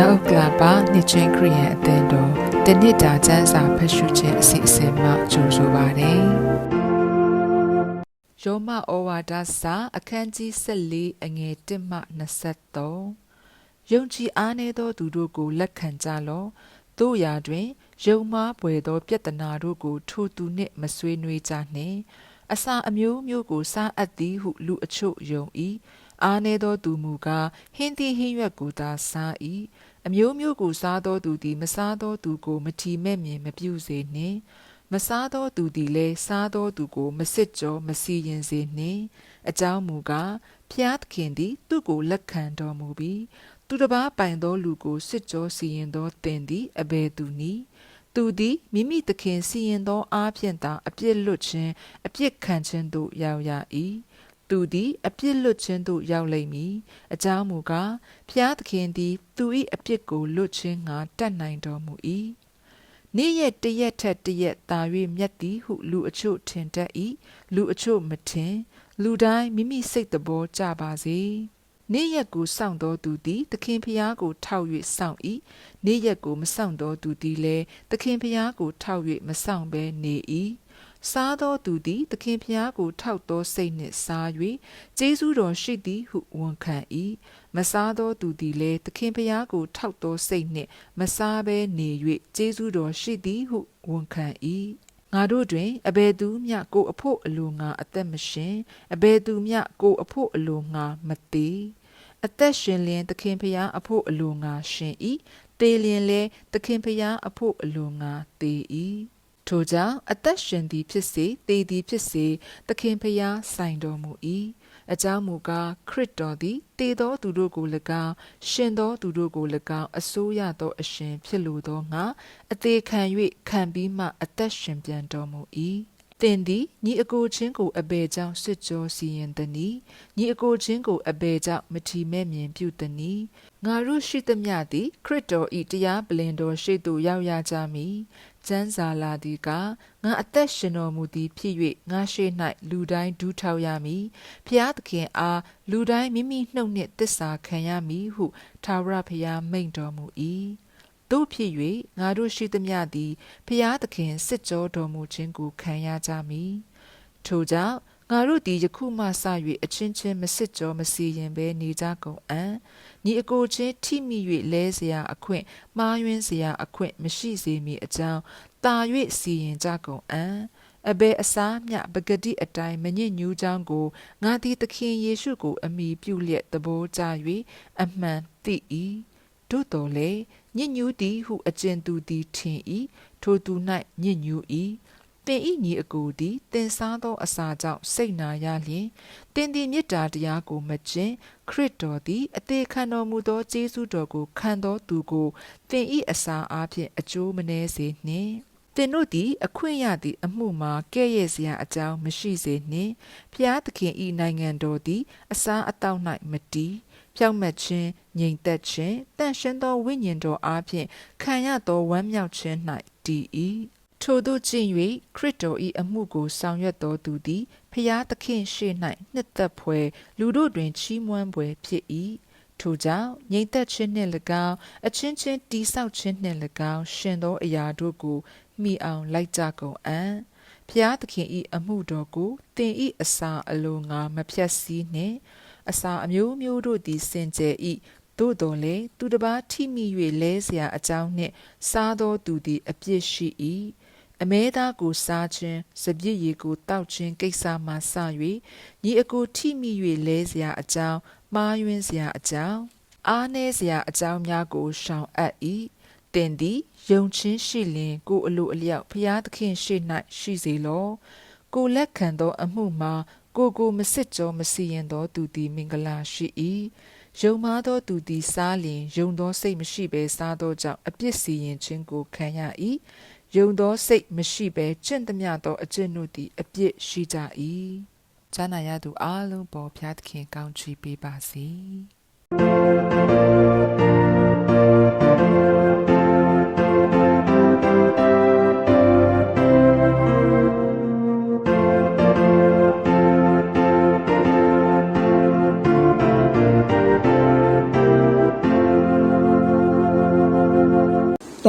မြောက်ဥက္ကလာပါနှစ်ချင်းခရီးယန်အသင်းတော်တနစ်တာကျမ်းစာဖတ်ရှုခြင်းအစီအစဉ်မှကြိုဆိုပါရစေ။ယောမဩဝါဒစာအခန်းကြီး14အငယ်1မှ23ယုံကြည်အားနည်းသောသူတို့ကိုလက်ခံကြလော့။တို့ရာတွင်ယုံမှားပွေသောပြဿနာတို့ကိုထိုသူနှင့်မဆွေးနွေးကြနှင့်။အစာအမျိုးမျိုးကိုစားအပ်သည်ဟုလူအချို့ယုံ၏။အားနည်းသောသူမူကားဟင်းသီးဟင်းရွက်ကိုသာစား၏ အမျိုးမျိုးကိုစားသောသူသည် မစားသောသူကိုမထီမဲ့မြင်မပြုစေနှင့်မစားသောသူသည်လည်းစားသောသူကို မစစ်ကြောမစီရင်စေနှင့်အကြောင်းမူကားဖျားသခင်သည် သူ့ကိုလက်ခံတော်မူပြီးသူတစ်ပါးပိုင်သောလူကိုစစ်ကြောစီရင်သောတင်သည်အဘယ်သူနည်းသူသည်မိမိသခင်စီရင်သောအားဖြင့်သာအပြစ်လွတ်ခြင်းအပြစ်ခံခြင်းသို့ရောက်ရ၏ သူသည်အပြစ်လွတ်ခြင်းသို့ရောက်လိမ့်မည်အကြောင်းမူကားဖျားသခင်သည် သူ၏အပြစ်ကိုလွတ်ခြင်းငါတတ်နိုင်တော်မူ၏နေ့ရက်တရက်ထက်တရက်သာ၍မြတ်သည်ဟုလူအချို့ထင်တတ်၏လူအချို့မထင် လူတိုင်းမိမိစိတ်တဘောကြပါစေနေ့ရက်ကိုစောင့်တော်သူသည်သခင်ဖျားကိုထောက်၍စောင့်၏နေ့ရက်ကိုမစောင့်တော်သူသည်လည်းသခင်ဖျားကိုထောက်၍မစောင့်ဘဲနေ၏ စားသောသူသည်သခင်ဖျားကိုထောက်သောစိတ်နှင့်စား၍ကျေးဇူးတော်ရှိသည်ဟုဝန်ခံ၏မစားသောသူသည်လည်းသခင်ဖျားကိုထောက်သောစိတ်နှင့်မစားဘဲနေ၍ကျေးဇူးတော်ရှိသည်ဟုဝန်ခံ၏ငါတို့တွင်အဘယ်သူမျှကိုအဖို့အလိုငါအသက်မရှင်အဘယ်သူမျှကိုအဖို့အလိုငါမသေးအသက်ရှင်လျင်သခင်ဖျားအဖို့အလိုငါရှင်၏တေလျင်လဲသခင်ဖျားအဖို့အလိုငါသေး၏ ထိုကြောင့်အသက်ရှင်သည်ဖြစ်စေတည်သည်ဖြစ်စေသခင်ဖျားဆိုင်တော်မူ၏အကြောင်းမူကားခရစ်တော်သည်တည်သောသူတို့ကို၎င်းရှင်သောသူတို့ကို၎င်းအစိုးရသောအရှင်ဖြစ်လိုသောငါအသေးခံ၍ခံပြီးမှအသက်ရှင်ပြန်တော်မူ၏သင်သည်ညီအကိုချင်းကိုအဘယ်ကြောင့်စစ်ကြောစီရင်သနည်းညီအကိုချင်းကိုအဘယ်ကြောင့်မထီမဲ့မြင်ပြုသနည်းငါတို့ရှိသမျှသည်ခရစ်တော်၏တရားပလင်တော်ရှိသို့ရောက်ရကြမည် ကျမ်းစာလာသည်ကငါအသက်ရှင်တော်မူသည်ဖြစ်၍ငါရှိ၌လူတိုင်းဒူးထောက်ရမည်ဖျားသခင်အားလူတိုင်းမိမိနှုတ်နှင့်တစ္ဆာခံရမည်ဟုထာဝရဘုရားမိန့်တော်မူ၏တို့ဖြစ်၍ငါတို့ရှိသမျှသည်ဖျားသခင်စစ်ကြောတော်မူခြင်းကိုခံရကြမည်ထို့ကြောင့်ငါတို့သည်ယခုမှစ၍အချင်းချင်းမစစ်ကြောမစီရင်ဘဲနေကြကုန်အံ့ ညီအကိုချင်းထိမိ၍လဲเสียအခွင့်မှားယွင်းเสียအခွင့်မရှိစေမီအကြောင်းတာ၍စီရင်ကြကုန်အံ့အဘယ်အစားမျှပဂတိအတိုင်းမညစ်ညူးကြောင်းကိုငါသည်သခင်ယေရှုကိုအမိပြုလျက်သဘောကျ၍အမှန်သိ၏တို့တော်လေညစ်ညူးသည်ဟုအကျဉ်သူသည်ထင်၏ထိုသူ၌ညစ်ညူး၏ တင်ဤညီအကိုသည်တင်စားသောအစာကြောင့်စိတ်နာရလျင်တင်သည်မေတ္တာတရားကိုမကျင့်ခရစ်တော်သည်အသေးခံတော်မူသောကျေးဇူးတော်ကိုခံတော်သူကိုတင်ဤအစာအားဖြင့်အကျိုးမနှဲစေနှင့်တင်တို့သည်အခွင့်ရသည့်အမှုမှာကဲ့ရဲ့စရာအကြောင်းမရှိစေနှင့်ဖျားသခင်ဤနိုင်ငံတော်သည်အစာအသောက်၌မတည်ဖြောက်မတ်ခြင်းငြိမ်သက်ခြင်းတန့်ရှင်းသောဝိညာဉ်တော်အားဖြင့်ခံရသောဝမ်းမြောက်ခြင်း၌တည်၏ ထိုသို့ကျင့်၍ခရစ်တော်၏အမှုကိုဆောင်ရွက်တော်သူသည်ဖျားသခင်ရှေ့၌နှစ်သက်ဖွယ်လူတို့တွင်ချီးမွမ်းဖွယ်ဖြစ်၏ထိုကြောင့်ငြိမ်သက်ခြင်းနှင့်၎င်းအချင်းချင်းတီဆောက်ခြင်းနှင့်၎င်းရှင်သောအရာတို့ကိုမိအောင်လိုက်ကြကုန်အံ့ဖျားသခင်၏အမှုတော်ကိုတင်၏အစာအလိုငါမဖြတ်စည်းနှင့်အစာအမျိုးမျိုးတို့သည်စင်ကြယ်၏သို့တော်လည်းသူတစ်ပါးထိမိ၍လဲเสียအကြောင်းနှင့်စားသောသူသည်အပြစ်ရှိ၏ အမဲသားကိုစားခြင်းစပြည့်ရည်ကိုတောက်ခြင်းကိစ္စမှစ၍ညီအကိုထိမိ၍လဲเสียအကြောင်းမှားယွင်းเสียအကြောင်းအားနည်းเสียအကြောင်းများကိုရှောင်အပ်၏တင်သည်ယုံချင်းရှိလင်ကိုအလိုအလျောက်ဖျားသခင်ရှိ၌ရှိစေလောကိုလက်ခံသောအမှုမှာကိုကိုမစစ်ကြောမစီရင်သောသူသည်မင်္ဂလာရှိ၏ယုံမားသောသူသည်စားလျင်ယုံသောစိတ်မရှိဘဲစားသောကြောင့်အပြစ်စီရင်ခြင်းကိုခံရ၏ ယုံသောစိတ်မရှိဘဲကျင့်သမျှသောအကျင့်တို့သည် အပြစ်ရှိကြ၏ဈာနာရသူအလုံးပေါ်ဖျားသခင်ကောင်းချီးပေးပါစေ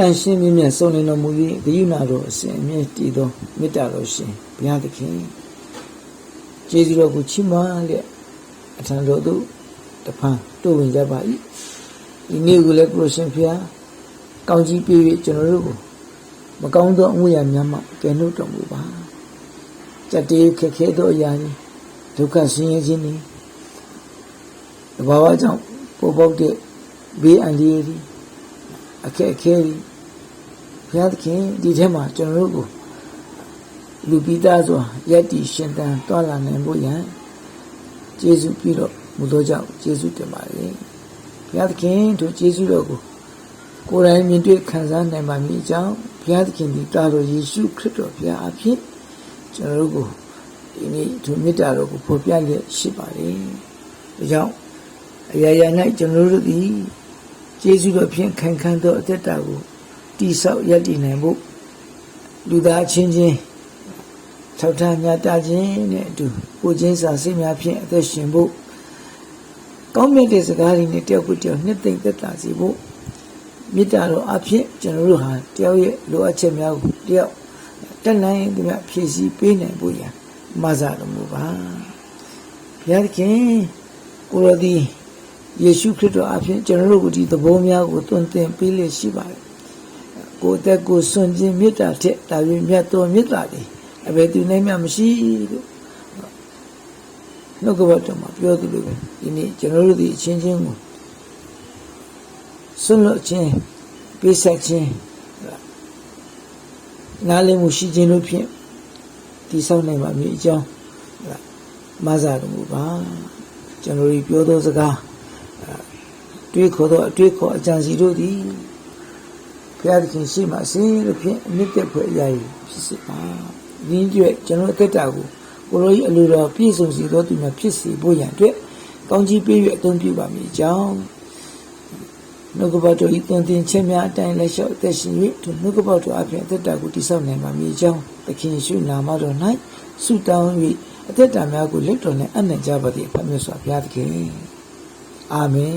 န်ရှင်းမြင့်မြတ်ဆုံးနေတော်မူ၍ဂရုဏာတော်အစဉ်အမြဲတည်သောမေတ္တာတော်ရှင်ဘုရားသခင်ကျေးဇူးတော်ကိုချီးမွမ်းလျက်အထံတော်သို့တဖန်တို့ဝင်ကြပါ၏ဒီနေ့ကိုလည်းကိုရှင်ဘုရားကောင်းကြီးပေး၍ကျွန်တော်တို့ကိုမကောင်းသောအမှုရာများမှကယ်နှုတ်တော်မူပါစက်တေးခက်ခဲသောအရာတွေဒုက္ခဆင်းရဲခြင်းတွေတဘာဝကြောင့်ပေါ်ပေါက်တဲ့ဘေးအန္တရာယ်တွေအခက်အခဲတွေ ဘုရားသခင်ဒီထဲမှာကျွန်တော်တို့ကိုလူပိသားစွာယက်တီရှင်တန်တွာလာနိုင်ဖို့ရန်ကျေးဇူးပြုတော့မူသောကြောင့်ကျေးဇူးတင်ပါတယ်ဘုရားသခင်တို့ကျေးဇူးတော်ကိုကိုယ်တိုင်မြင်တွေ့ခံစားနိုင်ပါမည်အကြောင်းဘုရားသခင်ဒီတာတော်ယေရှုခရစ်တော်ဘုရားအဖြစ်ကျွန်တော်တို့ကိုဒီနေ့ဒီမေတ္တာတော်ကိုဖော်ပြလျက်ရှိပါတယ်ဒါကြောင့်အရာရာ၌ကျွန်တော်တို့သည်ကျေးဇူးတော်ဖြင့်ခံခံသောအသက်တာကို တိဆောက်ရည်တည်နိုင်ဖို့လူသားချင်းချင်းထောက်ထားညတာခြင်းနဲ့အတူကိုချင်းစာစိတ်များဖြင့်အသက်ရှင်ဖို့ကောင်းမြတ်တဲ့စကားတွေနဲ့တယောက်ကိုတယောက်နှစ်သိမ့်သက်သာစေဖို့မေတ္တာတော်အဖြစ်ကျွန်တော်တို့ဟာတယောက်ရဲ့လိုအပ်ချက်များကိုတယောက်တက်နိုင်သူများဖြည့်ဆည်းပေးနိုင်ဖို့ရန်မဆာတော်မူပါဘုရားသခင်ကိုရောဒီယေရှုခရစ်တော်အဖြစ်ကျွန်တော်တို့ကိုဒီသဘောများကိုသွန်သင်ပေးလျက်ရှိပါတယ် ကိုယ်အသက်ကိုစွန့်ခြင်းမေတ္တာထက်ဒါပေမြတ်သောမေတ္တာတွေအဘယ်သူနိုင်မှမရှိလို့နှုတ်ကပတ်တော်မှာပြောသလိုပဲဒီနေ့ကျွန်တော်တို့ဒီအချင်းချင်းကိုဆွလွတ်ခြင်းပေးဆက်ခြင်းနားလည်မှုရှိခြင်းတို့ဖြင့်တည်ဆောက်နိုင်ပါမည်အကြောင်းမဆာတော်မူပါကျွန်တော်တို့ပြောသောစကားတွေးခေါ်သောအတွေးခေါ်အကြံစီတို့သည် ဘုရားသခင်ရှိမှဆင်းလို့ဖြင့်အမြင့်တက်ဖွယ်အရာကြီးဖြစ်စေပါရင်းကျွဲ့ကျွန်တော်အသက်တာကိုကိုလိုကြီးအလိုတော်ပြည့်စုံစေသောသူများဖြစ်စေဖို့ရန်အတွက်ကောင်းကြီးပေး၍အသုံးပြုပါမည်အကြောင်းနှုတ်ကပတ်တော်ဤသွန်သင်ခြင်းများအတိုင်းလက်လျှော့အသက်ရှင်၍သူနှုတ်ကပတ်တော်အပြင်အသက်တာကိုတည်ဆောက်နိုင်ပါမည်အကြောင်းသခင်ယေရှုနာမတော်၌ဆုတောင်း၍အသက်တာများကိုလက်တော်နဲ့အနံ့ကြပါသည်ဖတ်မြတ်စွာဘုရားသခင်အာမင်